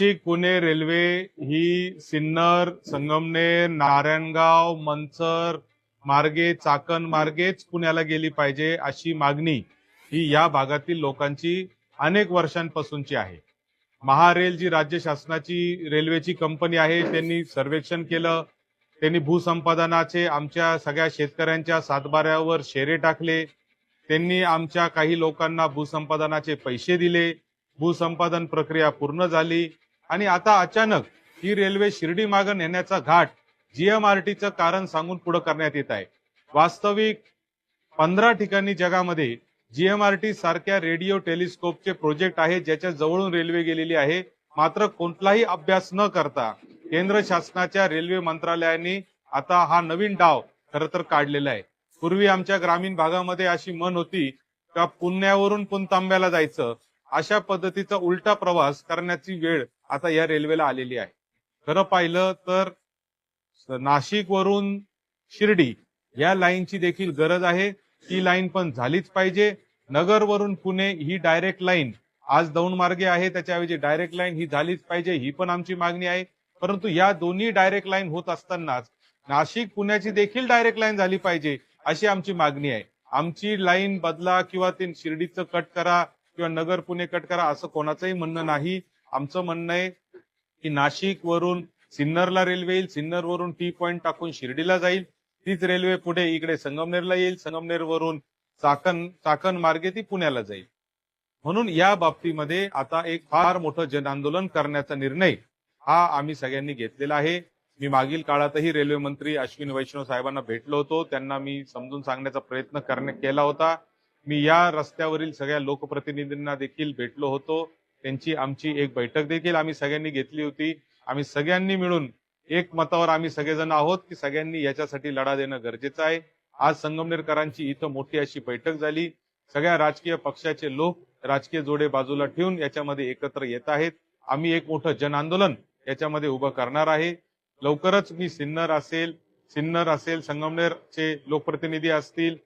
Nashik Pune railway ही सिन्नर संगमनेर नारायणगाव मंचर मार्गे चाकण मार्गेच पुण्याला गेली पाहिजे अशी मागणी ही या भागातील लोकांची अनेक वर्षांपासूनची आहे. महारेल जी राज्य शासनाची रेल्वेची कंपनी आहे त्यांनी सर्वेक्षण केलं. त्यांनी भूसंपादनाचे आमच्या सगळ्या शेतकऱ्यांच्या सातबाऱ्यावर शेरे टाकले. त्यांनी आमच्या काही लोकांना भूसंपादनाचे पैसे दिले. भूसंपादन प्रक्रिया पूर्ण झाली. आणि आता अचानक ही रेल्वे शिर्डी मागं नेण्याचा घाट जीएमआरटीचं कारण सांगून पुढे करण्यात येत आहे. वास्तविक पंधरा ठिकाणी जगामध्ये जीएमआरटी सारख्या रेडिओ टेलिस्कोपचे प्रोजेक्ट आहे ज्याच्या जवळून रेल्वे गेलेली आहे. मात्र कोणताही अभ्यास न करता केंद्र शासनाच्या रेल्वे मंत्रालयाने आता हा नवीन डाव खर तर काढलेला आहे. पूर्वी आमच्या ग्रामीण भागामध्ये अशी मन होती का पुण्यावरून पुणतांब्याला जायचं? अशा पद्धतीचा उलटा प्रवास करण्याची वेळ आता या रेल्वेला आलेली आहे. खरं पाहिलं तर नाशिक वरून शिर्डी या लाईनची देखील गरज आहे. ती लाईन पण झालीच पाहिजे. नगर वरून पुणे ही डायरेक्ट लाईन आज दौंड मार्गे आहे. त्याच्याऐवजी डायरेक्ट लाईन ही झालीच पाहिजे ही पण आमची मागणी आहे. परंतु या दोन्ही डायरेक्ट लाईन होत असतानाच नाशिक पुण्याची देखील डायरेक्ट लाईन झाली पाहिजे अशी आमची मागणी आहे. आमची लाईन बदला किंवा ते शिर्डीचं कट करा किंवा नगर पुणे कट करा असं कोणाचंही म्हणणं नाही. आमचं म्हणणं आहे की नाशिक वरून सिन्नरला रेल्वे येईल सिन्नर वरून टी पॉइंट टाकून शिर्डीला जाईल तीच रेल्वे पुढे इकडे संगमनेरला येईल संगमनेर वरून चाकण चाकण मार्गे ती पुण्याला जाईल. म्हणून या बाबतीमध्ये आता एक फार मोठं जन आंदोलन करण्याचा निर्णय हा आम्ही सगळ्यांनी घेतलेला आहे. मी मागील काळातही रेल्वे मंत्री अश्विन वैष्णव साहेबांना भेटलो होतो. त्यांना मी समजून सांगण्याचा प्रयत्न करण्या केला होता. मी या रस्त्यावरील सगळ्या लोकप्रतिनिधींना देखील भेटलो होतो. त्यांची आमची एक बैठक देखील आम्ही सगळ्यांनी घेतली होती. आम्ही सगळ्यांनी मिळून एक मतावर आम्ही सगळेजण आहोत की सगळ्यांनी याच्यासाठी लढा देणं गरजेचं आहे. आज संगमनेरकरांची इथं मोठी अशी बैठक झाली. सगळ्या राजकीय पक्षाचे लोक राजकीय जोडे बाजूला ठेवून याच्यामध्ये एकत्र येत आहेत. आम्ही एक मोठं जन आंदोलन याच्यामध्ये उभं करणार आहे. लवकरच मी सिन्नर असेल सिन्नर असेल संगमनेरचे लोकप्रतिनिधी असतील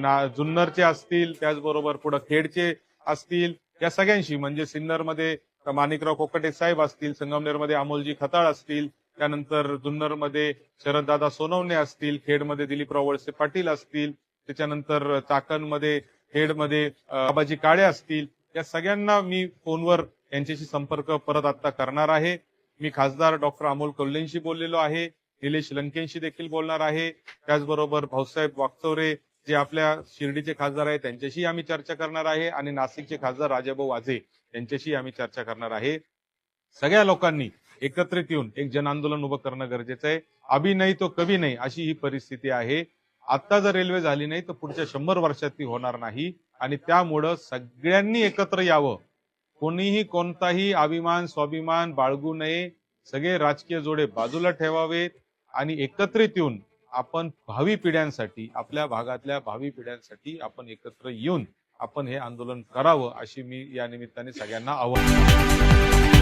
ना- जुन्नरचे असतील त्याचबरोबर पुढे खेडचे असतील या सगळ्यांशी म्हणजे सिन्नरमध्ये माणिकराव कोकटे साहेब असतील संगमनेरमध्ये अमोलजी खताळ असतील त्यानंतर जुन्नरमध्ये शरददादा सोनवणे असतील खेडमध्ये दिलीपराव वळसे पाटील असतील त्याच्यानंतर चाकणमध्ये खेडमध्ये बाबाजी काळे असतील या सगळ्यांना मी फोनवर यांच्याशी संपर्क परत आता करणार आहे. मी खासदार डॉक्टर अमोल कोल्हेंशी बोललेलो आहे निलेश लंकेंशी देखील बोलणार आहे. त्याचबरोबर भाऊसाहेब वागचौरे जे आपल्या शिर्डीचे खासदार आहेत त्यांच्याशी आम्ही चर्चा करणार आहे आणि नाशिकचे खासदार राजाभाऊ वाझे यांच्याशी आम्ही चर्चा करणार आहे. सगळ्या लोकांनी एकत्रित येऊन एक जन आंदोलन उभं करणं गरजेचं आहे. अभि नाही तो कवी नाही अशी ही परिस्थिती आहे. आता जर रेल्वे झाली नाही तर पुढच्या शंभर वर्षात ती होणार नाही आणि त्यामुळं सगळ्यांनी एकत्र यावं. कोणीही कोणताही अभिमान स्वाभिमान बाळगू नये. सगळे राजकीय जोडे बाजूला ठेवावेत आणि एकत्रित येऊन आपण भावी पिढ्यांसाठी आपल्या भागातल्या भावी पिढ्यांसाठी आपण एकत्र येऊन आपण हे आंदोलन करावं अशी मी या निमित्ताने सगळ्यांना आवाहन